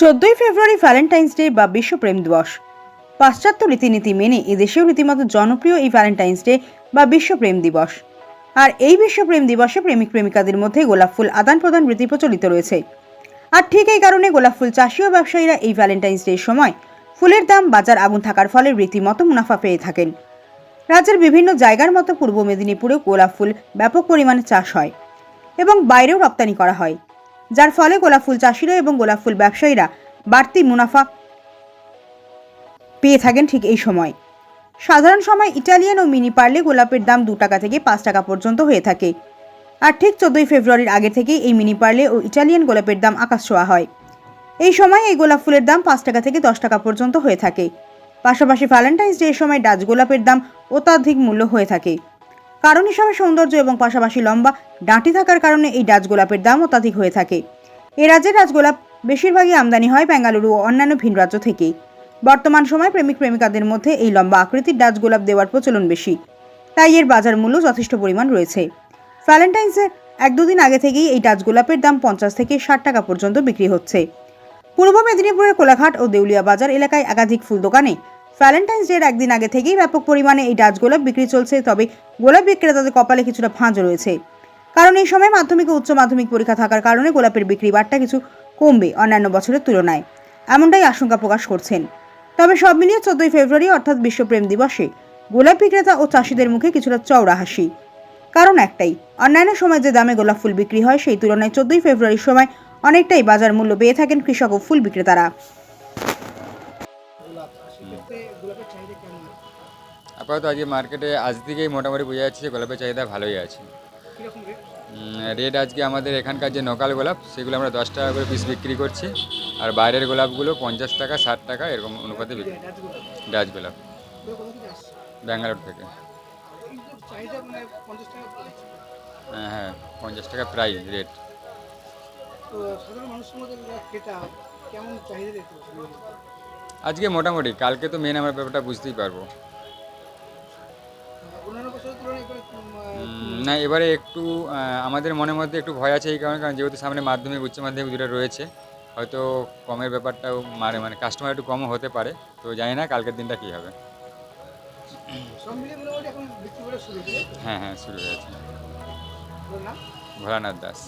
চোদ্দই ফেব্রুয়ারি Valentine's day বা বিশ্ব প্রেম দিবস। পাশ্চাত্য রীতিনীতি মেনে এদেশেও রীতিমতো জনপ্রিয় এই ভ্যালেন্টাইন্স ডে বা বিশ্ব প্রেম দিবস। আর এই বিশ্ব প্রেম দিবসে প্রেমিক প্রেমিকাদের মধ্যে গোলাপ ফুল আদান প্রদান রীতি প্রচলিত রয়েছে। আর ঠিক এই কারণে গোলাপ ফুল চাষি ও ব্যবসায়ীরা এই ভ্যালেন্টাইন্স ডের সময় ফুলের দাম বাজার আগুন থাকার ফলে রীতিমতো মুনাফা পেয়ে থাকেন। রাজ্যের বিভিন্ন জায়গার মতো পূর্ব মেদিনীপুরেও গোলাপ ফুল ব্যাপক পরিমাণে চাষ হয় এবং বাইরেও রপ্তানি করা হয়। যার ফলে গোলাপ ফুল চাষিরা এবং গোলাপ ফুল ব্যবসায়ীরা বাড়তি মুনাফা পেয়ে থাকেন ঠিক এই সময়। সাধারণ সময় ইটালিয়ান ও মিনি পার্লে গোলাপের দাম দু টাকা থেকে পাঁচ টাকা পর্যন্ত হয়ে থাকে। আর ঠিক চোদ্দই ফেব্রুয়ারির আগে থেকেই এই মিনি পার্লে ও ইটালিয়ান গোলাপের দাম আকাশ ছোঁয়া হয়। এই সময় এই গোলাপ ফুলের দাম পাঁচ টাকা থেকে দশ টাকা পর্যন্ত হয়ে থাকে। পাশাপাশি ভ্যালেন্টাইন্স ডে সময় ডাচ গোলাপের দাম অত্যাধিক মূল্য হয়ে থাকে। কারণ হিসাবে সৌন্দর্য এবং পাশাপাশি লম্বা ডাঁটি থাকার কারণে এই ডাচ গোলাপের দাম অত্যাধিক হয়ে থাকে। এ রাজ্যের রাজগোলাপ বেশিরভাগই আমদানি হয় বেঙ্গালুরু ও অন্যান্য ভিন রাজ্য থেকেই। বর্তমান সময় প্রেমিক প্রেমিকাদের মধ্যে এই লম্বা আকৃতির ডাচ গোলাপ দেওয়ার প্রচলন বেশি। তাই এর বাজার মূল্য যথেষ্ট পরিমাণ রয়েছে। ভ্যালেন্টাইন্সের এক দুদিন আগে থেকেই এই ডাচ গোলাপের দাম পঞ্চাশ থেকে ষাট টাকা পর্যন্ত বিক্রি হচ্ছে। পূর্ব মেদিনীপুরের কোলাঘাট ও দেউলিয়া বাজার এলাকায় একাধিক ফুল দোকানে ভ্যালেন্টাইন্স ডের একদিন আগে থেকেই ব্যাপক পরিমাণে এই ডাচ গোলাপ বিক্রি চলছে, তবে গোলাপ বিক্রেতাদের কপালে কিছুটা ভাঁজ রয়েছে। কারণ এই সময় মাধ্যমিক ও উচ্চ মাধ্যমিক পরীক্ষা থাকার কারণে গোলাপের বিক্রি বাট্টা কিছু কমবে অন্যান্য বছরের তুলনায়। এমনটাই আশঙ্কা প্রকাশ করছেন। তবে সব মিলিয়ে চোদ্দই ফেব্রুয়ারি অর্থাৎ বিশ্বপ্রেম দিবসে গোলাপ বিক্রেতা ও চাষিদের মুখে কিছুটা চওড়া হাসি। কারণ একটাই, অন্যান্য সময় যে দামে গোলাপ ফুল বিক্রি হয়, সেই তুলনায় চোদ্দই ফেব্রুয়ারির সময় অনেকটাই বাজার মূল্য পেয়ে থাকেন কৃষক ও ফুল বিক্রেতারা। আপাতত আজকে মার্কেটে আজ থেকেই মোটামুটি বোঝা যাচ্ছে যে গোলাপের চাহিদা ভালোই আছে। রেট আজকে আমাদের এখানকার যে নকাল গোলাপ সেগুলো আমরা দশ টাকা করে পিস বিক্রি করছি। আর বাইরের গোলাপগুলো পঞ্চাশ টাকা ষাট টাকা এরকম অনুপাতে বিক্রি। ডাচ গোলাপ। ব্যাঙ্গালোর থেকে। হ্যাঁ হ্যাঁ পঞ্চাশ টাকা প্রায় রেট তো সাধারণ মানুষের মধ্যে কেমন চাহিদা? আজকে মোটামুটি কালকে তো মেন আমরা ব্যাপারটা বুঝতেই পারব। না এবারে একটু আমাদের মনের মধ্যে একটু ভয় আছে এই কারণে কারণ যেহেতু সামনে মাধ্যমিক উচ্চ মাধ্যমিক দুটো রয়েছে হয়তো কমের ব্যাপারটাও মারে মানে কাস্টমার একটু কমও হতে পারে তো জানি না কালকের দিনটা কী হবে। হ্যাঁ হ্যাঁ শুরু হয়েছে ভোলানাথ দাস।